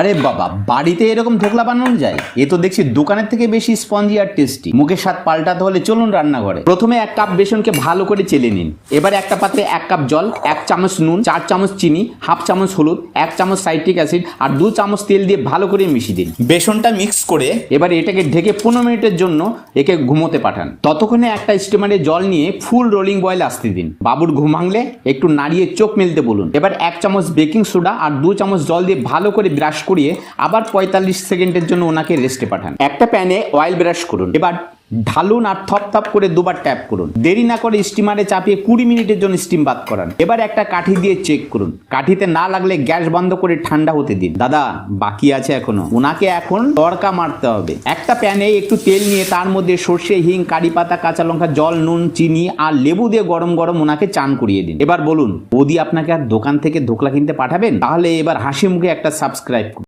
আরে বাবা, বাড়িতে এরকম ঢোকলা বানানো যায়? এ তো দেখছি দোকানের থেকে বেশি স্পঞ্জি আর টেস্টি। মুখের স্বাদ পাল্টাতে হলে চলুন রান্নাঘরে। প্রথমে এক কাপ বেসনকে ভালো করে চেলে নিন। এবার একটা পাত্রে এক কাপ জল, এক চামচ নুন, চার চামচ চিনি, হাফ চামচ হলুদ, এক চামচ সাইট্রিক অ্যাসিড আর দু চামচ তেল দিয়ে ভালো করে মিশিয়ে দিন। বেসনটা মিক্স করে এবার এটাকে ঢেকে পনেরো মিনিটের জন্য একে ঘুমোতে পাঠান। ততক্ষণে একটা স্টিমারে জল নিয়ে ফুল রোলিং বয়েল আসতে দিন। বাবুর ঘুম ভাঙলে একটু নাড়িয়ে চোখ মেলতে বলুন। এবার এক চামচ বেকিং সোডা আর দু চামচ জল দিয়ে ভালো করে ব্রাশ করিয়ে আবার পঁয়তাল্লিশ সেকেন্ডের জন্য ওনাকে রেস্টে পাঠান। একটা প্যানে অয়েল ব্রাশ করুন। এবার ঢালুন আর থপ থপ করে দুবার ট্যাপ করুন। দেরি না করে স্টিমারে চাপিয়ে কুড়ি মিনিটের জন্য স্টিম বাদ করান। এবার একটা কাঠি দিয়ে চেক করুন। কাঠিতে না লাগলে গ্যাস বন্ধ করে ঠান্ডা হতে দিন। দাদা, বাকি আছে এখনও। ওনাকে এখন তড়কা মারতে হবে। একটা প্যানে একটু তেল নিয়ে তার মধ্যে সর্ষে, হিং, কারি পাতা, কাঁচা লঙ্কা, জল, নুন, চিনি আর লেবু দিয়ে গরম গরম ওনাকে চান করিয়ে দিন। এবার বলুন, ওদি আপনাকে আর দোকান থেকে ধোকলা কিনতে পাঠাবেন? তাহলে এবার হাসি মুখে একটা সাবস্ক্রাইব করুন।